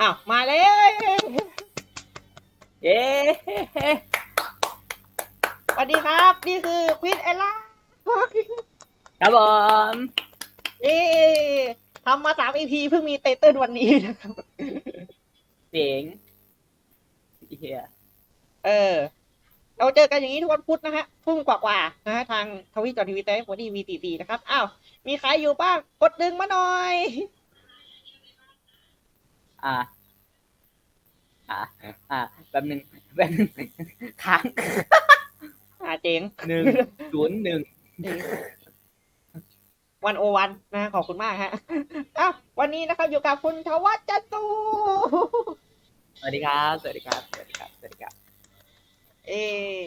อ้าวมาแล้วเย้สวัสดีครับ นี่คือควินเอล่าครับผมเอ๊ทำมาสามอีพีเพิ่งมีเตเติ้ลวันนี้นะครับเจ๋งเฮียเออ เราเจอกันอย่างนี้ทุกวันพุธนะฮะทุ่มกว่าๆนะฮะทางทวิตจอทีวีเต้วันนี้วีตีตีนะครับ อ้าว มีใครอยู่บ้าง กดดึงมาหน่อย อ่า อ่า อ่าแป๊บหนึงแป๊บหนึงค้างอ่าเจ๋งหนึ่งศูนย์หนึ่งวันโอวันนะฮะขอบคุณมากฮะอ้าววันนี้นะครับอยู่กับคุณทวัชจันตูสวัสดีครับ สวัสดีครับ สวัสดีครับ สวัสดีครับ เออ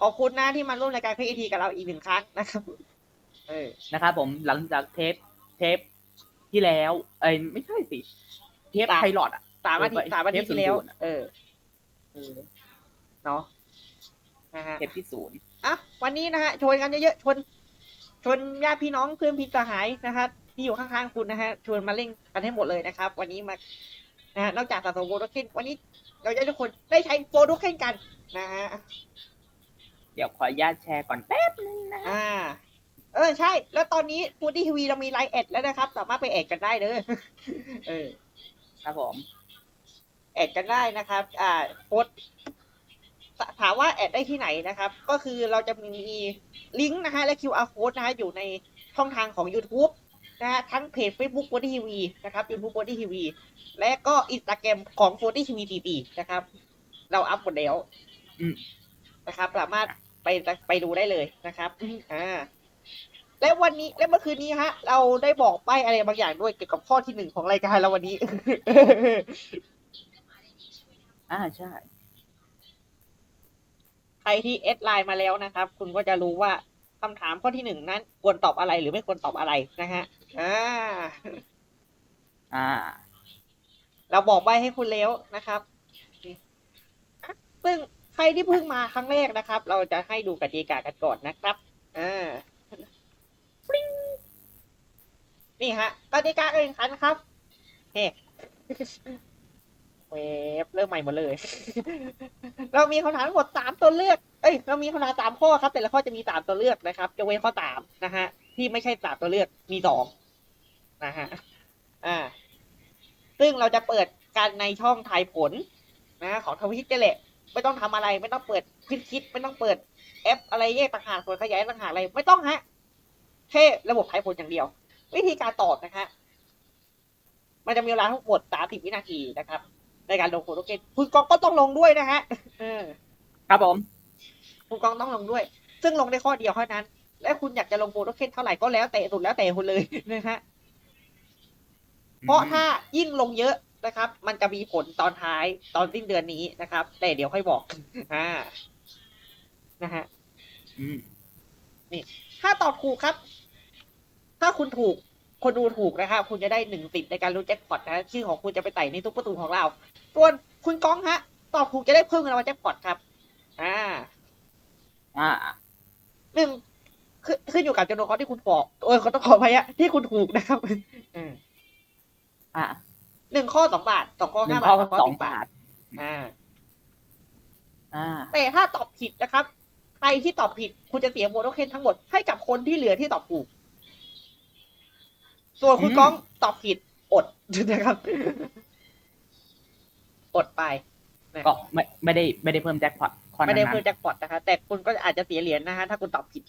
ขอบคุณนะที่มาร่วมรายการพีทีกับเราอีกหนึ่งครั้งนะครับ เออนะครับผมหลังจากเทป เทปที่แล้ว เอ้ยไม่ใช่สิเท ปสามไพลอตอะสามอาทิตย์สามอาทิตย์ที่แล้วเทปศูนย์ศูนย์อะเออเออเนาะนะฮะเทปที่ศูนย์อะวันนี้นะฮะชวนกันเยอะๆชวนชวนญาติพี่น้องเพื่อนพี่สหายนะคะที่อยู่ข้างๆคุณนะฮะชวนมาเล่นกันให้หมดเลยนะครับ วันนี้มานะฮะนอกจากสะสมโบโดเคนวันนี้เราจะให้ทุกคนได้ใช้โบโดเคนกันนะฮะเดี๋ยวขออนุญาตแชร์ก่อนแป๊บนึงนะอ่า เออใช่ แล้วตอนนี้ฟูดี้ทีวีเรามีไลน์แอดแล้วนะครับ สามารถไปแอดกันได้เด้อเออ ครับผม แอดกันได้นะครับ อ่าโพสต์ถามว่าแอดได้ที่ไหนนะครับ ก็คือเราจะมีลิงก์นะฮะและ QR code นะฮะอยู่ในช่องทางของ YouTube นะฮะทั้งเพจ Facebook โ o ดี้ทีวีนะครับ YouTube โ o ดี้ทีวีและก็ Instagram ของโ o ดี้ทีวีทีนะครับ เราอัพหมดแล้วอืมนะครับ สามารถไปไปดูได้เลยนะครับ อ่า และวันนี้และเมื่อคืนนี้ฮะ เราได้บอกไปอะไรบางอย่างด้วยเกี่ยวกับข้อที่หนึ่งของรายการเราวันนี้ อ่าใช่ ใครที่เอดไลน์มาแล้วนะครับ คุณก็จะรู้ว่าคำถามข้อที่หนึ่งนั้น ควรตอบอะไรหรือไม่ควรตอบอะไรนะฮะ อ่า อ่า เราบอกไว้ให้คุณแล้วนะครับอะซึ่งใครที่เพิ่งมาครั้งแรกนะครับ เราจะให้ดูกติกากันก่อนนะครับอ่าปริ้ง นี่ฮะกติกาการแข่งขันครับเฮ้เวฟเริ่มใหม่หมดเลย เรามีคำถามทั้งหมดสามตัวเลือก เอ้ย เรามีคำถามสามข้อครับ แต่ละข้อจะมีสามตัวเลือกนะครับจะเว้นข้อสามนะฮะ ที่ไม่ใช่สามตัวเลือกมีสองนะฮะ อ่า ซึ่งเราจะเปิดการในช่องทายผลนะของทวิตนี่แหละ ไม่ต้องทำอะไรไม่ต้องเปิดคิดคิด ไม่ต้องเปิดแอปอะไรแยกต่างหากส่วนขยายต่างหากอะไร ไม่ต้องฮะแค่ระบบทายผลอย่างเดียว วิธีการตอบนะฮะมันจะมีเวลาทั้งหมดสามสิบวินาทีนะครับ ในการลงโปรโตเกนคุณกองก็ต้องลงด้วยนะฮะเออครับผมคุณกองต้องลงด้วย ซึ่งลงได้ข้อเดียวเท่านั้น และคุณอยากจะลงโปรโตเคนเท่าไหร่ก็แล้วแต่สุดแล้วแต่คุณเลยนะฮะเพราะถ้ายิ่งลงเยอะนะครับ มันจะมีผลตอนท้ายตอนสิ้นเดือนนี้นะครับ แต่เดี๋ยวค่อยบอกอ่านะฮะอืมถ้าตอบถูกครับ ถ้าคุณถูกคนดูถูกนะครับคุณจะได้หนึ่งติดในการรู้แจ็คพอตนะชื่อของคุณจะไปไต่ในทุกประตูของเรา ส่วนคุณก้องฮะ ตอบถูกจะได้เพิ่มเงินรางวัลแจ็คพอตครับ อ่า อ่าหนึ่งขึ้นขึ้นอยู่กับจำนวนข้อที่คุณบอกโอ้ยเขาต้องขออภัยอะที่คุณถูกนะครับอืมอ่าหนึ่งข้อสองบาทสองข้อหนึ่ห้างบาข้ทอสองข้อสองสิบบาบาททอ่า อ่า แต่ถ้าตอบผิดนะครับ ใครที่ตอบผิดคุณจะเสียโบนัสเคนทั้งหมดให้กับคนที่เหลือที่ตอบถูก ส่วนคุณอืมก้องตอบผิดอดนะครับ อดไปก็ไม่ไม่ได้ไม่ได้เพิ่มแจ็คพอตข้อไม่นั้นได้นะเพิ่มแจ็คพอตนะคะ แต่คุณก็อาจจะเสียเหรียญนะฮะถ้าคุณตอบผิด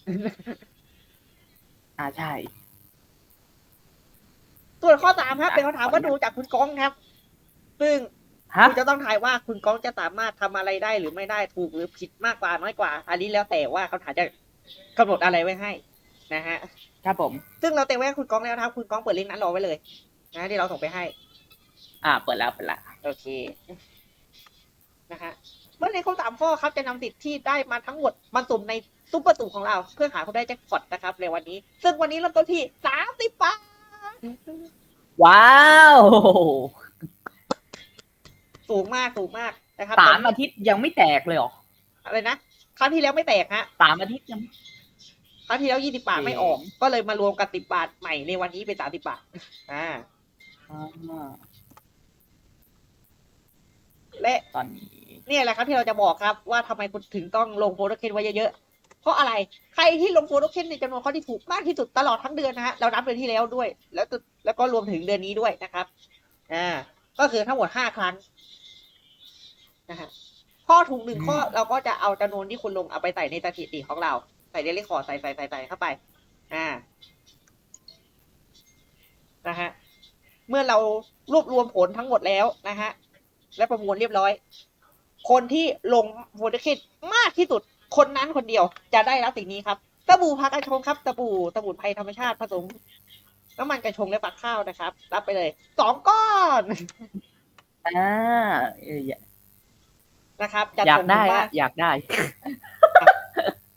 อ่าใช่ ส่วนข้อสามครับเป็นคำถามว่าดูจากคุณก้องครับ ซึ่งฮะคุณจะต้องทายว่าคุณก้องจะสามารถทำอะไรได้หรือไม่ได้ถูกหรือผิดมากกว่าน้อยกว่า อันนี้แล้วแต่ว่าเขาถามจะกำหนดอะไรไว้ให้ นะฮะ ครับผม ซึ่งเราเตรียมไว้ให้คุณก้องแล้วนะครับ คุณก้องเปิดลิงก์นั้นรอไว้เลย นะที่เราส่งไปให้ อ่า เปิดแล้วเปิดแล้วโอเค นะฮะเมื่อในข้อสามข้อครับจะนำสิทธิ์ที่ได้มาทั้งหมดมาสุ่มในซุปเปอร์สุ่มของเรา เพื่อหาคนได้แจ็คพอตนะครับ ในวันนี้ ซึ่งวันนี้เริ่มต้นที่สามสิบบาทว้าวสูงมากสูงมากนะครับสามอาทิตย์ยังไม่แตกเลยเหรออะไรนะครั้งที่แล้วไม่แตกฮะ สามอาทิตย์ยัง ครั้งที่แล้วยี่สิบาทไม่ออก ก็เลยมารวมกับสิบบาทใหม่ในวันนี้เป็นสามสิบาทอ่าอ่า และตอนนี้เนี่ยแหละครับที่เราจะบอกครับว่าทำไมคุณถึงต้องลงโฟโต้เคนไว้เยอะๆ เพราะอะไร ใครที่ลงโฟโต้เคนในจำนวนข้อที่ถูกมากที่สุดตลอดทั้งเดือนนะฮะ เรานับเดือนที่แล้วด้วย แล้วก็แล้วก็รวมถึงเดือนนี้ด้วยนะครับ อ่า ก็คือทั้งหมดห้าครั้งนะฮะข้อถูกหนึ่งข้อเราก็จะเอาจำนวนที่คุณลงเอาไปใส่ในสถิติของเรา ใส่ในเลขขอร์ดใส่ใส่ใส่ใส่เข้าไป อ่า นะฮะ เมื่อเรารวบรวมผลทั้งหมดแล้วนะฮะ และประมวลเรียบร้อย คนที่ลงโฟลเดอร์คิดมากที่สุด คนนั้นคนเดียวจะได้รับสิ่งนี้ครับสบู่พักกระชงครับสบู่สมุนไพรธรรมชาติผสมน้ำมันกระชงและฝักข้าวนะครับ รับไปเลยสองก้อนอ่าเอออยากนะครับจัดอยากส่งได้ถึงบ้าอะนอยากได้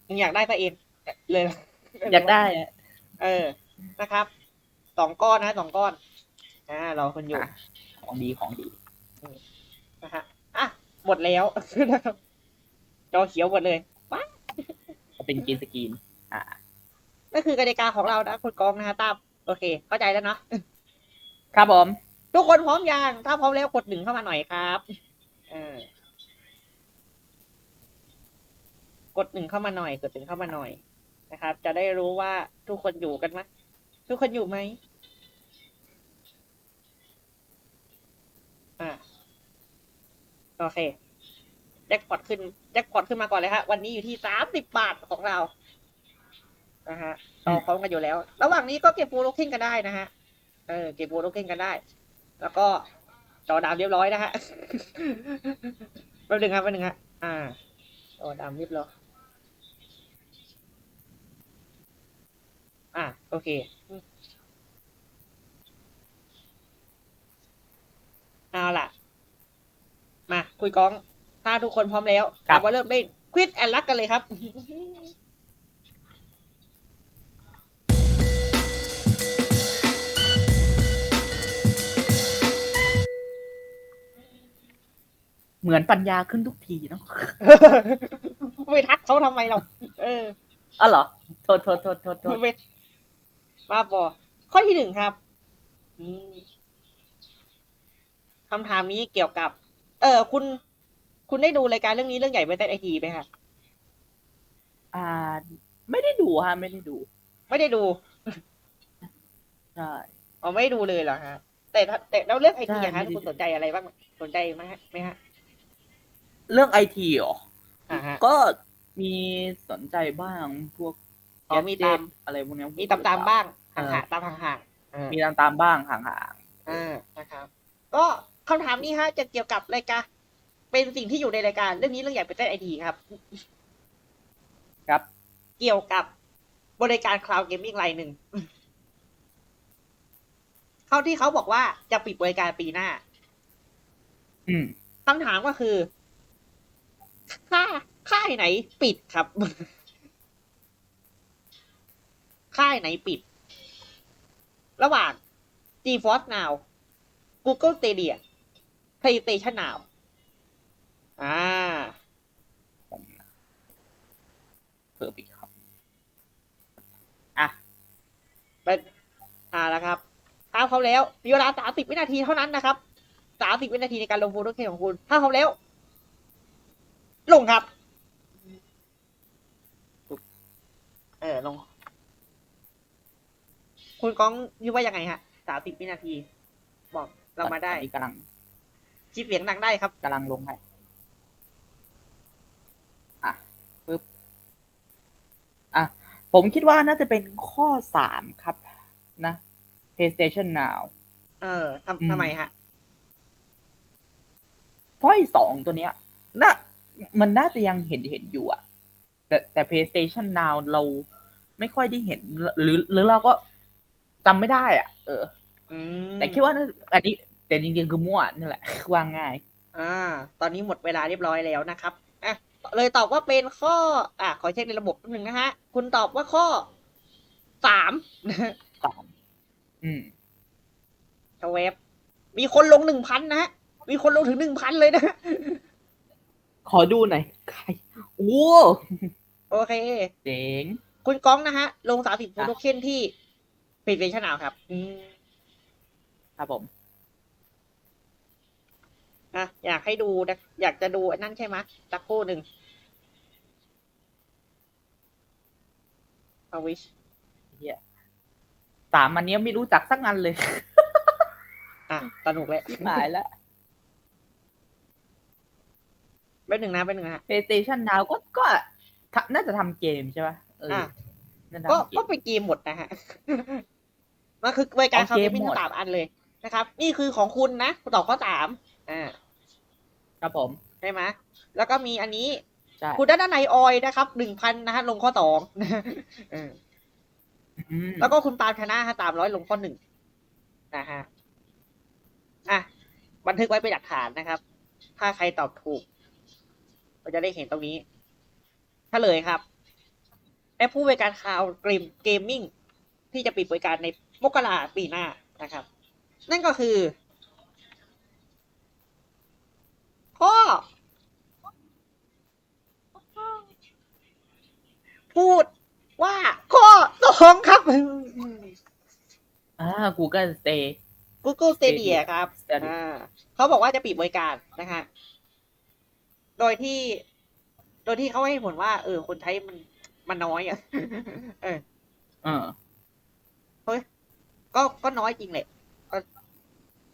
มึงอยากได้ซะเองเลยอยากได้อะเออนะครับสองก้อนนะสองก้อนอ่ารอคนอยู่ะของดีของดีนะฮะอะหมดแล้วนะครับจอเขียวหมดเลยก็เป็นกรีนสกรีนอ่านั่นคือกติกาของเรานะคุณกองนะฮะตามโอเค เข้าใจแล้วเนาะครับผม ทุกคนพร้อมยังถ้าพร้อมแล้วกดหนึ่งเข้ามาหน่อยครับ เออ กดหนึ่งเข้ามาหน่อย กดหนึ่งเข้ามาหน่อยนะครับ จะได้รู้ว่าทุกคนอยู่กันไหมทุกคนอยู่ไหมอ่าโอเคแจ็คพอตขึ้นแจ็คพอตขึ้นมาก่อนเลยฮะวันนี้อยู่ที่สามสิบบาทของเรานะฮะเราพร้อมกันอยู่แล้ว ระหว่างนี้ก็เก็บฟูลโลกขึ้นกันได้นะฮะเออเก็บโวลขึ้นกันได้ แล้วก็จอดำเรียบร้อยนะฮะแป๊บนึงครับแป๊บนึงฮะอ่าจอดำเรียบร้อย อ่าโอเค เอาล่ะ มาคุยกล้อง ถ้าทุกคนพร้อมแล้วครัเราบ มาเริ่มเล่นควิดแอนลักกันเลยครับ เหมือนปัญญาขึ้นทุกทีเนาะไม่ทักเขาทำไมเรา เออ อ๋อเหรอ โทษโทษโทษโทษโทษเวท บ้าบอข้อที่หนึ่งครับอืมคำถามนี้เกี่ยวกับ เออ คุณ คุณได้ดูรายการเรื่องนี้เรื่องใหญ่ไปแต่ไอทีไหมคะอ่า ไม่ได้ดูฮะ ไม่ได้ดู ไม่ได้ดูใช่อ๋อไม่ได้ดูเลยเหรอฮะ แต่ถ้าแต่แล้วเรื่องไอทีใช่อะฮะไม่ได้ดูคุณสนใจอะไรบ้างสนใจไหมฮะไหมฮะ เรื่องไอทีอ๋ออ่าฮะก็มีสนใจบ้างพวก อ๋อมีตาม gadget อะไรพวกเนี้ยมีตามตามๆบ้างเออห่างๆตามห่างๆอ่ามีตามตามบ้างห่างอ่านะครับ ก็คำถามนี้ฮะจะเกี่ยวกับรายการเป็นสิ่งที่อยู่ในรายการ เรื่องนี้เรื่องใหญ่ไปแต่ไอทีครับๆครับ เกี่ยวกับบริการคลาวด์เกมมิ่งรายหนึ่งเขาที่เขาบอกว่าจะปิดบริการปีหน้าอืมคำถามก็คือ ค่าค่ายไหนปิดครับ ค่ายไหนปิด ระหว่าง GeForce Now Google Stadia PlayStation Now อ่าผมนะเพิ่มอีกครับอะเป็นอ่าแล้วครับถ้าเขาแล้วมีเวลาสามสิบวินาทีเท่านั้นนะครับสามสิบวินาทีในการลงโฟโต้เคของคุณ ถ้าเขาแล้ว ลงครับ เออ ลง คุณก้องคิดว่ายังไงฮะสามสิบวินาที บอกเรามาได้ตอนนี้กำลังชิปเสียงดังได้ครับ กำลังลงให้อะปึ๊บอะ ผมคิดว่าน่าจะเป็นข้อสามครับ นะ PlayStation Now เอออืมทำทำไมฮะเพราะไอ้สองตัวเนี้ยน่ามันน่าจะยังเห็นเห็นอยู่อะแต่แต่ PlayStation Now เราไม่ค่อยได้เห็น หรือหรือเราก็ จำไม่ได้อะ เอออืมแต่คิดว่าน่าอันนี้ แต่จริงๆคือมั่วนี่แหละว่าง่าย อ่า ตอนนี้หมดเวลาเรียบร้อยแล้วนะครับอะเลยตอบว่าเป็นข้อ อะขอเช็คในระบบนิดนึงนะฮะ คุณตอบว่าข้อสามสามอืมชเวฟมีคนลงหนึ่งพันนะฮะ มีคนลงถึงหนึ่งพันเลยนะฮะขอดูหน่อย ใคร โอ้โอเค เจ๋ง คุณก้องนะฮะ ลงสามสิบโฟอะโตเคนที่ เป็นเวชนาวครับ อืมครับผมอะอยากให้ดูนะอยากจะดูอันนั่นใช่ไหมสักครู่หนึ่งเอาวิชเฮียสามอันเนี้ยไม่รู้จักสักอันเลย อะสนุกเลยหายแล้วเป็นหนึ่งนะเป็นหนึ่งนะ PlayStation Now ก็ก็ทำน่าจะทำเกมใช่ป่ะเอออะน่าจะก็ทำเกก็มเป็นเกมหมดนะฮะ มันคือบริการเอาคาเกเฟ่มมิ่งหมดสามอันเลยนะครับ นี่คือของคุณนะตอบข้อสามอ่าครับผมใช่ไหมแล้วก็มีอันนี้ใช่คุณด้านในออยนะครับหนึ่งพันนะฮะลงข้อสองเอออืมแล้วก็คุณปาล์มชนะฮะสามร้อยลงข้อหนึ่งนะฮะอะบันทึกไว้เป็นหลักฐานนะครับ ถ้าใครตอบถูกเราจะได้เห็นตรงนี้เฉลยครับแอปผู้บริการคลาวด์เกมเกมมิ่งที่จะปิดบริการใน มกราปีหน้านะครับ นั่นก็คือ ข้อ พูดว่าข้อสองครับ อ่า Google Stay Google Stadia Stadia ครับ Stadia อ่าเขาบอกว่าจะปิดบริการนะฮะโดยที่ โดยที่เขาให้ผลว่า เออ คนใช้มันมันน้อยอะ เออเออ ก็ก็น้อยจริงแหละก็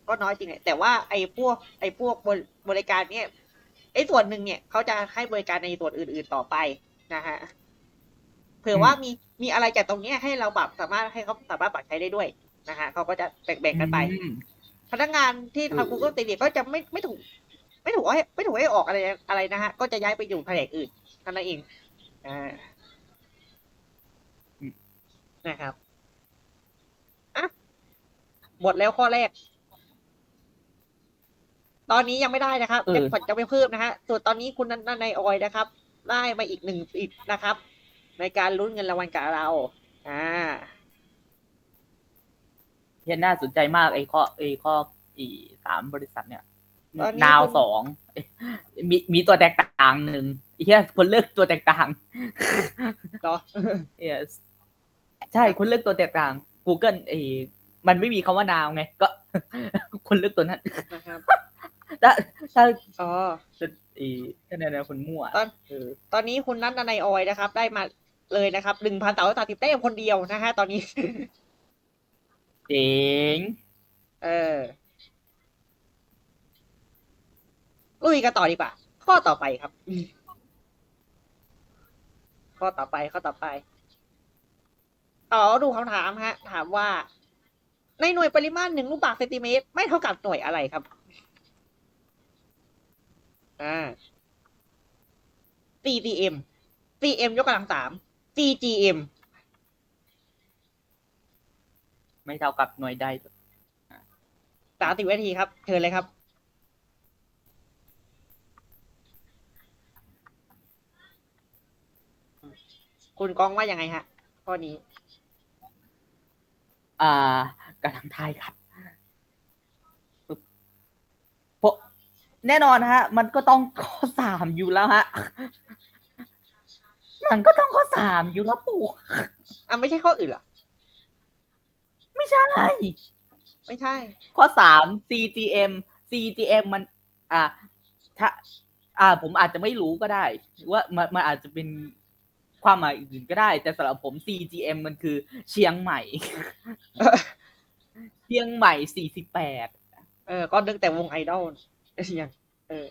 ก็น้อยจริงแหละแต่ว่าไอ้พวก ไอ้พวกบริบริการเนี่ยไอ้ส่วนหนึ่งเนี่ยเขาจะให้บริการในส่วนอื่น ๆต่อไปนะฮะเผื่อว่ามีมีอะไรจากตรงเนี้ยให้เราแบบสามารถให้เขาสามารถปรับใช้ได้ด้วยนะฮะเขาก็จะแบ่งๆกันไปอืมพนักงานที่เออทำ Google Stadia ก็จะไม่ไม่ถูก ไม่ถูกให้ไม่ถูกให้ออกอะไรอะไรนะฮะ ก็จะย้ายไปอยู่แผนกอื่นเท่านั้นเองอ่านะครับอะ หมดแล้วข้อแรก ตอนนี้ยังไม่ได้นะครับเออแจ็คพอตจะไม่เพิ่มนะฮะส่วนตอนนี้คุณนันนันในออยนะครับ ได้มาอีกหนึ่งสิทธิ์นะครับ ในการลุ้นเงินรางวัลกับเรา อ่าเฮียน่าสนใจมากไอ้ข้อไอ้ข้ออีสามบริษัทเนี่ยตอนนี้นาวคุณสองเอ้ยมีมีตัวแตกต่างหนึ่งไอ้เฮียคนเลือกตัวแตกต่างเหรอ yes ใช่คนเลือกตัวแตกต่าง Google ไอ้ มันไม่มีคำว่านาวไง ก็ คนเลือกตัวนั้นนะครับถ้าถ้าอ๋อไอ้ถ้าในนคนมั่วตอนเออตอนนี้คุณนัทนายออยนะครับ ได้มาเลยนะครับหนึ่งพันต่อสามสิบแต้มคนเดียวนะฮะตอนนี้เจ๋งเออลุยกันต่อดีกว่า ข้อต่อไปครับ ข้อต่อไปข้อต่อไปอ๋อดูคำถามฮะ ถามว่า ในหน่วยปริมาตรหนึ่งลูกบาศก์เซนติเมตรไม่เท่ากับหน่วยอะไรครับ อ่า CGM CM ยกกำลังสาม CGM ไม่เท่ากับหน่วยใดสามสิบวินาทีครับ เชิญเลยครับ คุณกองว่ายังไงฮะ ข้อนี้ อ่า กำลังทายครับเพราะแน่นอนฮะ มันก็ต้องข้อสามอยู่แล้วฮะ มันก็ต้องข้อสามอยู่แล้วปู่อะไม่ใช่ข้ออื่นเหรอ ไม่ใช่ ไม่ใช่ ข้อสาม CGM CGM มัน อ่าถ้าอ่า ผมอาจจะไม่รู้ก็ได้ ว่ามันมันอาจจะเป็นความหมายอื่นก็ได้ แต่สำหรับผม CGM มันคือเชียงใหม่ เชียงใหม่สี่สิบแปดเออ ก็นึกแต่วงไอดอลยังเออ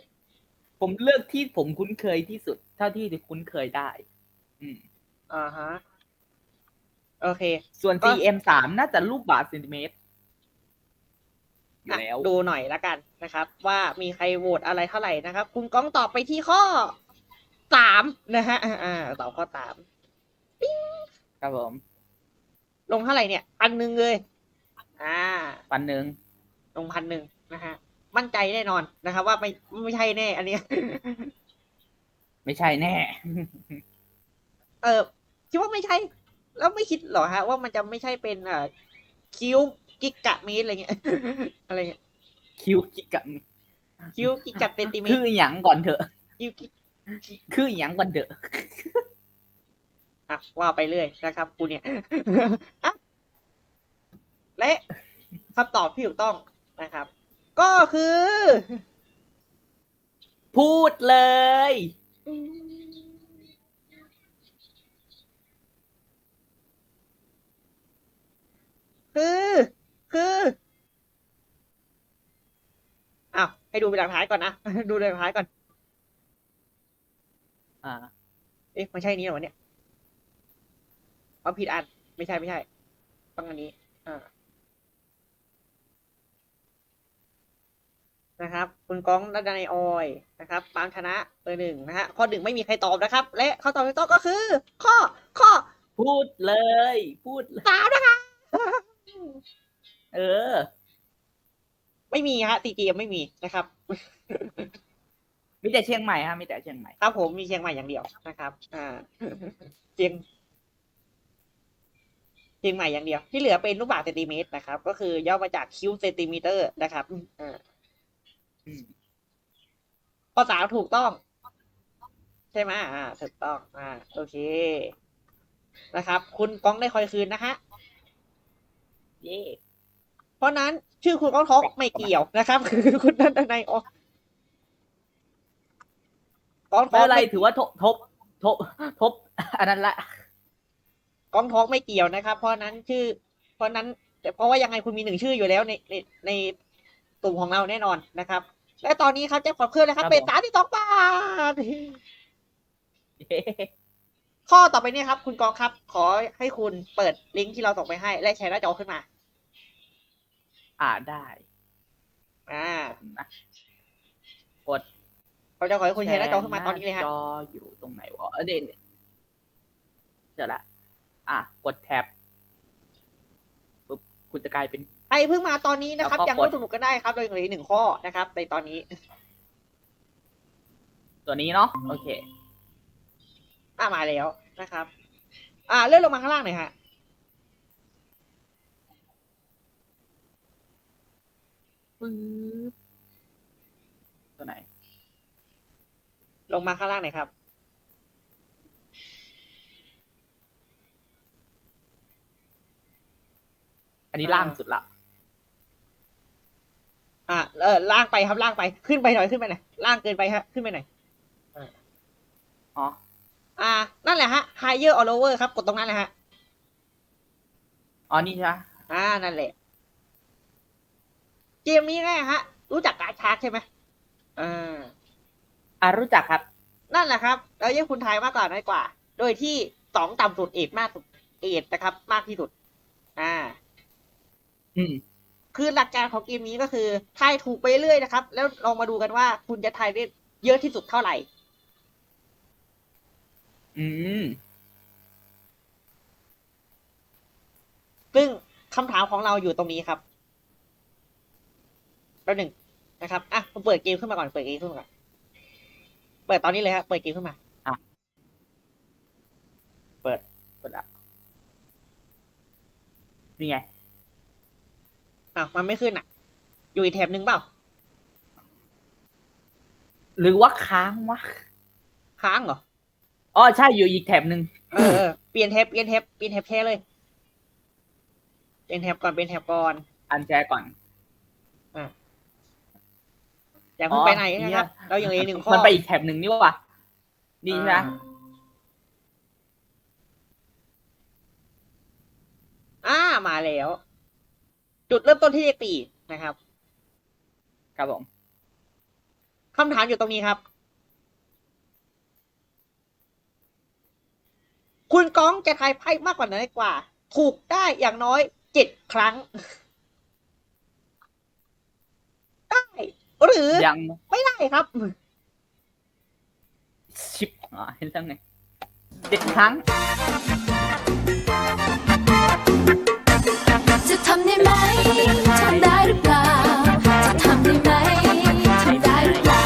ผมเลือกที่ผมคุ้นเคยที่สุด เท่าที่จะคุ้นเคยได้ อืมอ่าฮะ โอเค ส่วนก็ CM สามน่าจะลูกบาศก์เซนติเมตรอยู่อะแล้วดูหน่อยละกันนะครับ ว่ามีใครโหวตอะไรเท่าไหร่นะครับ คุณก้องตอบไปที่ข้อสามนะฮะ อ่าอ่าตอบข้อสามครับผม ลงเท่าไหร่เนี่ยพันหนึ่งเลย อ่า ปันหนึ่งลงพันหนึ่งนะฮะ มั่นใจแน่นอนนะครับ ว่าไม่ไม่ใช่แน่ อันเนี้ย ไม่ใช่แน่ เออคิดว่าไม่ใช่ แล้วไม่คิดเหรอฮะ ว่ามันจะไม่ใช่เป็นเอ่อคิวกิกะเมตรอะไรเงี้ย อะไรเงี้ยคิวกิกับคิวกิกะเซนติเมตคืรอหยังก่อนเถอะ คิวกิคือหยังก่อนเถอะ อะว่าไปเรื่อยนะครับกูเนี่ยอะ และคำตอบที่ถูกต้องนะครับ ก็คือ พูดเลย คือ คืออ้าวให้ดูเป็นหลักฐานก่อนนะ ดูเป็นหลักฐานก่อน อ่า เอ๊ะไม่ใช่นี้เหรอวะเนี่ยเอาผิดอัน ไม่ใช่ไม่ใช่ต้องอันนี้ อ่า นะครับ คุณก้องรัตนายออยนะครับปางชนะเบอร์หนึ่งนะฮะข้อหนึ่งไม่มีใครตอบนะครับ และข้อตอบที่ต้องก็คือ ข้อข้อพูดเลย พูดเลยสามนะคะ เออ ไม่มีฮะตีเกมไม่มีนะครับ มีแต่เชียงใหม่ฮะมีแต่เชียงใหม่ครับผมมีเชียงใหม่อย่างเดียวนะครับ อ่าเชียงเชียงใหม่อย่างเดียวที่เหลือเป็นลูกบาศก์เซนติเมตรนะครับ ก็คือย่อมาจากคิวเซนติเมตรนะครับอ่าอืม ข้อสามถูกต้อง ใช่ไหมอ่า ถูกต้อง อ่า โอเค นะครับ คุณก้องได้คอยคืนนะฮะเย่เพราะนั้นชื่อคุณก้องท้องไม่เกี่ยวนะครับ คือคุณนันทนายออกก้องท้ไม่องเป็นไรไม่ถือว่าทบทบทบทบอันนั้นละ ก้องท้องไม่เกี่ยวนะครับ เพราะนั้นชื่อ เพราะนั้น แต่เพราะว่ายังไงคุณมีหนึ่งชื่ออยู่แล้วในในในกลุ่มของเราแน่นอนนะครับ และตอนนี้ครับแจ็คพอตเพิ่มนะครับ ครับเป็นผมสามที่สองบาทเย่ข้อต่อไปเนี่ยครับ คุณกองครับ ขอให้คุณเปิดลิงก์ที่เราส่งไปให้ และแชร์หน้าจอขึ้นมา อ่าได้อ่านะกดเราจะขอให้คุณแชร์หน้าจอขึ้นมาตอนนี้เลยฮะ จออยู่ตรงไหนวะเออเด่นเจอละ อะ กดแท็บปุ๊บคุณจะกลายเป็น ใครเพิ่งมาตอนนี้นะครับแล้วก็ยังกร่วดมสนุกกันได้ครับเรายังเหลืออีกหนึ่งข้อนะครับ ในตอนนี้ ตัวนี้เนาะโอเคอ่ามาแล้วนะครับ อ่าเลื่อนลงมาข้างล่างหน่อยฮะปึ๊บตัวไหน ลงมาข้างล่างหน่อยครับอันนี้อ่าล่างสุดละ อ่าเออล่างไปครับล่างไปขึ้นไปหน่อยขึ้นไปหน่อยล่างเกินไปฮะขึ้นไปหน่อยอ๋อ อ่า นั่นแหละฮะ higher or lower ครับ กดตรงนั้นแหละฮะ อ๋อ นี่ใช่ไหมอ่า นั่นแหละ เกมนี้ง่ายฮะ รู้จักการดชาร์จใช่ไหมอ่า อ่ารู้จักครับ นั่นแหละครับ แล้วยังคุณทายมากกว่าน้อยกว่า โดยที่สองต่ำสุดเอกมากสุดเอกนะครับ มากที่สุด อ่า อืม คือหลักการของเกมนี้ก็คือทายถูกไปเรื่อยนะครับ แล้วลองมาดูกันว่าคุณจะทายได้เยอะที่สุดเท่าไหร่ อืม ซึ่งคำถามของเราอยู่ตรงนี้ครับแล้วหนึ่งนะครับ อะผมเปิดเกมขึ้นมาก่อน เปิดเกมขึ้นมาก่อน เปิดตอนนี้เลยครับ เปิดเกมขึ้นมาเปิด เปิดละนี่ไง อะมันไม่ขึ้นอะ อยู่อีกแถบหนึ่งเปล่า หรือว่าค้างวะค้างเหรอ อ๋อใช่อยู่อีกแถบหนึ่งเออเออเปลี่ยนแท็บเปลี่ยนแท็บเปลี่ยนแท็บแค่เลย เปลี่ยนแท็บก่อน เปลี่ยนแท็บก่อน อันแชร์ก่อนอย่าเพิ่งอ๋อไปไหนนะครับเนี่ยเรายังเหลืออกหนึ่งข้อ มันไปอีกแถบหนึ่งนี่วะนี่ใช่ไหมอ่าอ่ามาแล้ว จุดเริ่มต้นที่เลขสี่นะครับ ครับผมคำถามอยู่ตรงนี้ครับ คุณก้องจะทายไพ่มากกว่านั้นกว่า ถูกได้อย่างน้อยเจ็ดครั้ง ได้ หรือยังไม่ได้ครับ ชิปอ๋อเห็นแล้วไงเจ็ดครั้ง จะทำได้ไหมทำได้หรือเปล่าจะทำได้ไหมทำได้หรือเปล่า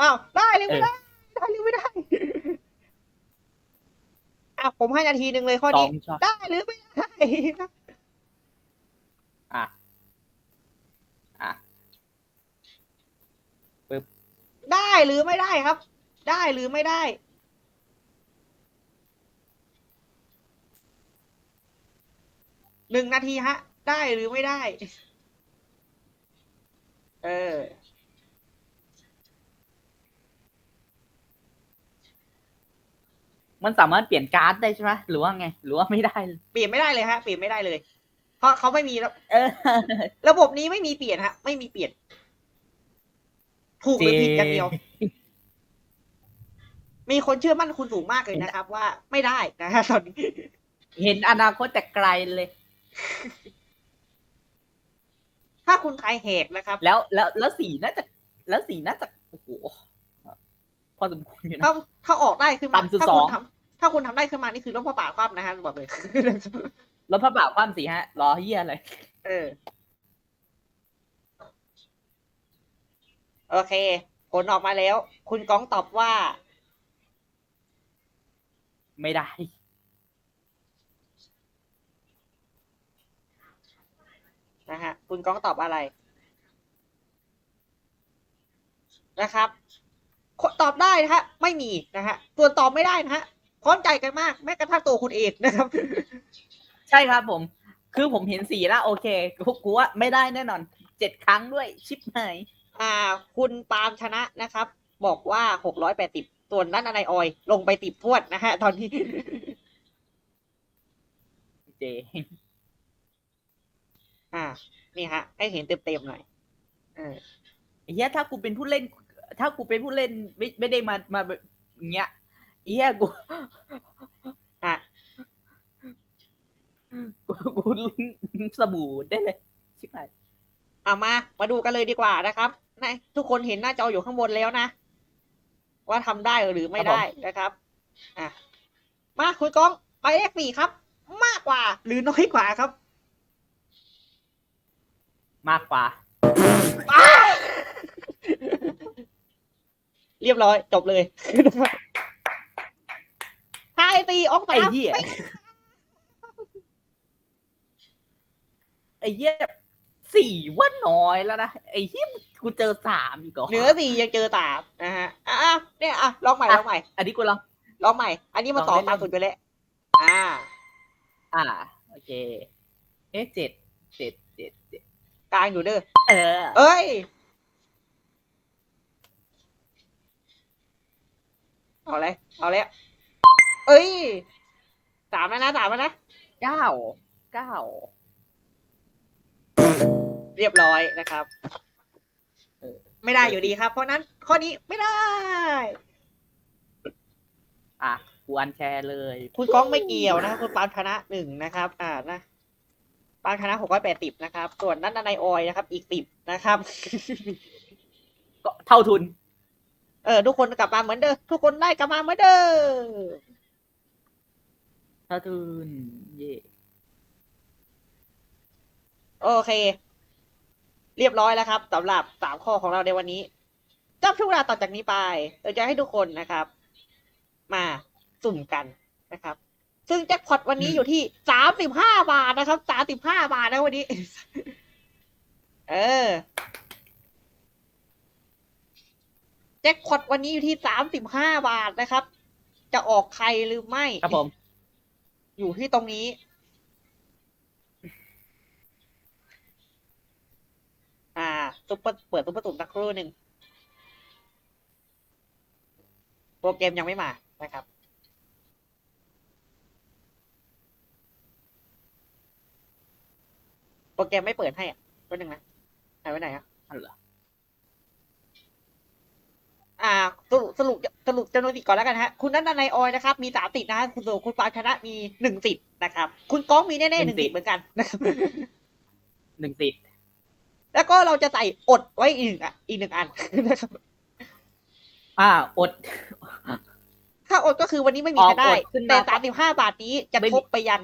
อ้าวได้หรือไม่ได้ได้หรือไม่ได้อะผมให้นาทีหนึ่งเลยข้อสอนี้งช็อตได้หรือไม่ได้ อะ อะ ได้หรือไม่ได้ครับ ได้หรือไม่ได้ หนึ่งนาทีฮะ ได้หรือไม่ได้ เออ มันสามารถเปลี่ยนการ์ดได้ใช่ไหมหรือว่าไง หรือว่าไม่ได้ เปลี่ยนไม่ได้เลยฮะ เปลี่ยนไม่ได้เลย เพราะเขาไม่มีแล้วเออ ระบบนี้ไม่มีเปลี่ยนฮะ ไม่มีเปลี่ยน ถูกหรือผิดกันเดียว มีคนเชื่อมั่นคุณสูงมากเลยนะครับ ว่าไม่ได้นะฮะตอนนี้เห็นอนาคตแต่ไกลเลย ถ้าคุณทายแหกนะครับ แล้วแล้วแล้วสีน่าจะ แล้วสีน่าจะโอ้โหพอสมควรอยู่นะถ้าถ้าออกได้ขึ้นมาต่ำสุดถ้าสคุอณงทำถ้าคุณทำได้ขึ้นมานี่คือรถพระป่าคว่ำนะฮะบอกเลยแล้วพระบ่าวความสีฮะรอเฮียอะไรเออ โอเค ผลออกมาแล้ว คุณก้องตอบว่า ไม่ได้ นะฮะ คุณก้องตอบอะไร นะครับคนตอบได้นะฮะ ไม่มีนะฮะส่วนตอบไม่ได้นะฮะพร้อมใจกันมาก แม้กระทั่งตัวคุณเองนะครับ ใช่ครับผม คือผมเห็นสีแล้ว โอเคกูกูว่าไม่ได้แน่นอนเจ็ดครั้งด้วยชิปหายอ่า คุณปาล์มชนะนะครับ บอกว่าหกร้อยแปดสิบ ส่วนด้านอะไรออย ลงไปติบทวดนะฮะ ตอนนี้ เจอ่า นี่ฮะ ให้เห็นเต็มๆหน่อยเออไอ้เฮียถ้ากูเป็นผู้เล่น ถ้ากูเป็นผู้เล่นไม่ไม่ได้มามาแบบอย่างเงี้ยไอ้เฮียกูอะกูกูลุ้นสบู่ได้เลยชิบหายเอามา มาดูกันเลยดีกว่านะครับนะทุกคนเห็นหน้าจออยู่ข้างบนแล้วนะ ว่าทำได้หรือไม่ได้นะครับอะมาคุณก้องไปเลขสี่ครับ มากกว่าหรือน้อยกว่าครับ มากกว่า เรียบร้อยจบเลยทายตีออกสาไอ้มเหี้ยไอ้เหี้ย สี่ว่าน้อยแล้วนะไอ้เหี้ยกูเจอสามอีกเหรอเหนือสี่ยังเจอสามนะฮะอะๆเนี่ยอะลองใหม่ลองใหม่ อันนี้กูลองลองใหม่ อันนี้มาลองสองเล่นตามสุดไปแล้วอ่า อ่า โอเค เอ๊ะเจ็ดเจ็ดเจ็ดเจ็ดกลางอยู่เด้อเออ เอ้ยเอาเลยเอาแล้วเอ้ยสามแล้วนะสามแล้วนะเก้าเก้า เรียบร้อยนะครับเออไม่ได้อยู่ดีครับ เพราะนั้นข้อนี้ไม่ได้ อะกูอันแชร์เลย คุณก้องไม่เกี่ยวนะครับคุณปาล์มชนะหนึ่งนะครับ อ่านะปาล์มชนะหกร้อยแปดสิบนะครับ ส่วนนันนายออยนะครับ อีกสิบนะครับ ก็เท่าทุน เออ ทุกคนกลับมาเหมือนเดิมทุกคนได้กลับมาเหมือนเดิมเท่าทุน เย่โอเค เรียบร้อยแล้วครับสำหรับสามข้อของเราในวันนี้จับช่วงเวลาต่อจากนี้ไปเราจะให้ทุกคนนะครับ มาสุ่มกันนะครับ ซึ่งแจ็คพอตวันนี้อยู่ที่สามสิบห้าบาทนะครับสามสิบห้าบาทนะวันนี้ เออแจ็คพอตวันนี้อยู่ที่สามสิบห้าบาทนะครับ จะออกใครหรือไม่ครับผม อยู่ที่ตรงนี้ อ่า ซุปเปอร์เปิดซุปเปอร์ตุ่มสักครู่หนึ่งโปรแกรมยังไม่มานะครับโปรแกรมไม่เปิดให้อะแป๊บนึงนะหายไปไหนอะอันเหรออ่าสรุปสรุปสรุปจำนวนสิทธิ์ก่อนแล้วกันฮะ คุณนัทนายออยนะครับ มีสามสิทธิ์นะฮะคุณส่วนคุณปาชนะมีหนึ่งสิทธิ์นะครับ คุณก้องมีแน่ๆหนึ่งสิทธิ์เหมือนกันนะครับหนึ่งติด แล้วก็เราจะใส่อดไว้อีกหนึ่งอะอีกหนึ่งอันนะครับอ่า อด ถ้าอดก็คือวันนี้ไม่มีอ๋อก็ได้อดขึ้นมาแต่สามสิบห้าบาทนี้จะไม่มีทบไปยัน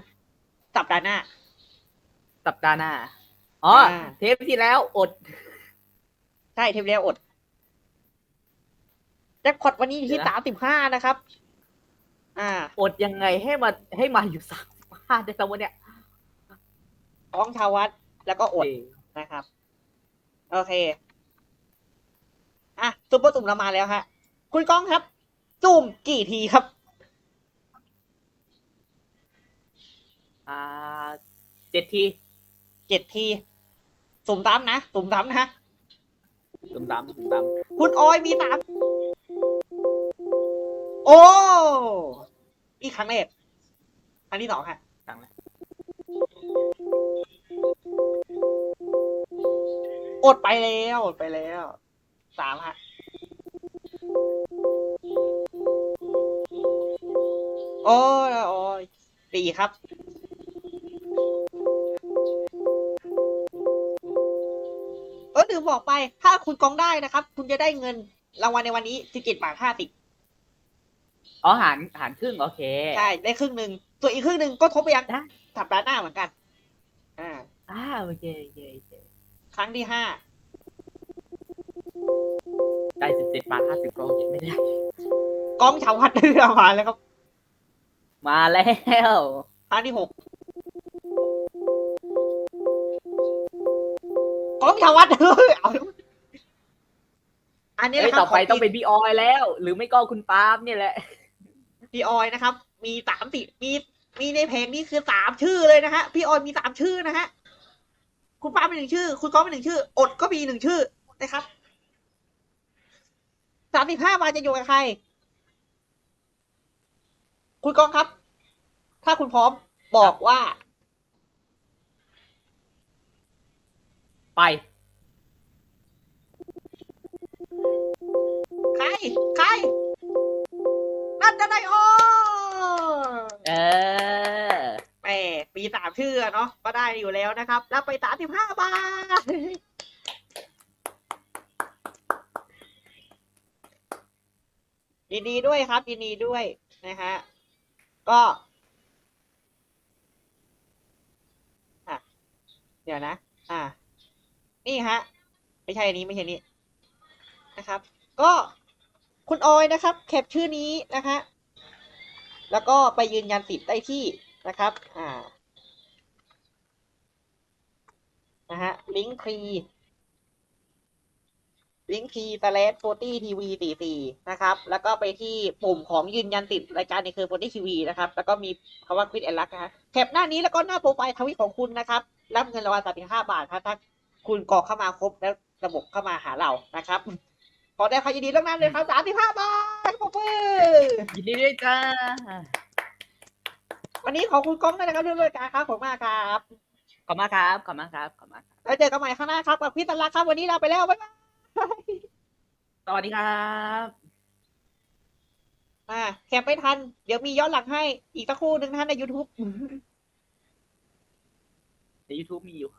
สัปดาห์หน้า สัปดาห์หน้า อ๋ออ่าเทปที่แล้วอด ใช่เทปเรียวอดแจ็คพอตวันนี้อยู่ที่เดี๋ยวสานะมสิบห้านะครับ อ่า อดยังไงให้มาให้มาอยู่สามห้าได้สักวันเนี้ยท้องชาววัดแล้วก็อดเออนะครับ โอเค อะซุปเปอร์ตุ่มเรามาแล้วฮะ คุณก้องครับ จุ่มกี่ทีครับ อ่าเจ็ดทีเจ็ดที สุ่มซ้ำนะ สุ่มซ้ำนะตุ่มตามตุ่มตามคุณออยมีสามโอ้ อีกครั้งแรกครั้งที่สองค่ะตังเลย อดไปแล้วอดไปแล้วสามฮะโอ้ยโอ้ยสี่ครับ เออลืมบอกไป ถ้าคุณกองได้นะครับ คุณจะได้เงินรางวัลในวันนี้สิบเจ็ดบาทห้าสิบอ๋อหารหารครึ่งโอเค ใช่ ได้ครึ่งหนึ่งส่วนอีกครึ่งหนึ่งก็ทบไปยังได้สัปดาห์หน้าเหมือนกัน อ่าอ่าโอเคโอเคโอเค ครั้งที่ห้าได้สิบเจ็ดบาทห้าสิบโปรเจ็ไม่ได้ กองชาวพัดเรือมาแล้วครับ มาแล้วครั้งที่หกกองชาววัดเฮ้ยเอาอันนี้เอ้นะยครับต่อไปขจริต้องเป็นพี่ออยแล้ว หรือไม่ก็คุณปาล์มเนี่ยแหละ พี่ออยนะครับ มีสามสิมีมีในเพลงนี้คือสามชื่อเลยนะฮะ พี่ออยมีสามชื่อนะฮะ คุณป้าเป็นหนึ่งชื่อ คุณก้องเป็นหนึ่งชื่อ อดก็มีหนึ่งชื่อนะครับสามสิบห้าบาทจะอยู่กับใคร คุณก้องครับ ถ้าคุณพร้อมบอกว่า ไป ใคร ใคร นั่นจะได้โอเออแห มปีสามชื่อเนาะก็ได้อยู่แล้วนะครับแล้วไปสามสิบห้าบาทยินดีด้วยครับยินดีด้วยนะฮะก็อะเดี๋ยวนะ อ่า นี่ฮะ ไม่ใช่อันนี้ไม่ใช่นี้นะครับ ก็คุณออยนะครับแคปชื่อนี้นะคะแล้วก็ไปยืนยันสิทธิ์ได้ที่นะครับ อ่า นะฮะ ลิงค์ครีลิงค์ครีสแลชโฟตี้ทีวีสี่สี่นะครับ แล้วก็ไปที่ปุ่มของยืนยันสิทธิ์รายการในเครือโฟตี้ทีวีนะครับ แล้วก็มีคำว่าควิดแอนลักนะฮะแคปหน้านี้แล้วก็หน้าโปรไฟล์ทวิตของคุณนะครับ รับเงินรางวัลสามสิบห้าบาทครับถ้าคุณกรอกเข้ามาครบแล้วระบบเข้ามาหาเรานะครับ ขอได้ความยินดีเรื่องนั้นเลยครับสามสิบห้าบาทปรบมือยินดีด้วยจ้า วันนี้ขอบคุณก้องด้วยนะครับเรื่องรายการครับผมมากครับ ขอบมากครับ ขอบมากครับ ขอบมากครับ แล้วเจอกันใหม่ข้างหน้าครับกับพี่ตันลักครับวันนี้ลาไปแล้วบ๊ายบายสวัสดีครับอ่าแคปไม่ทัน เดี๋ยวมีย้อนหลังให้อีกสักครู่หนึ่งนะฮะใน YouTube ใน YouTube มีอยู่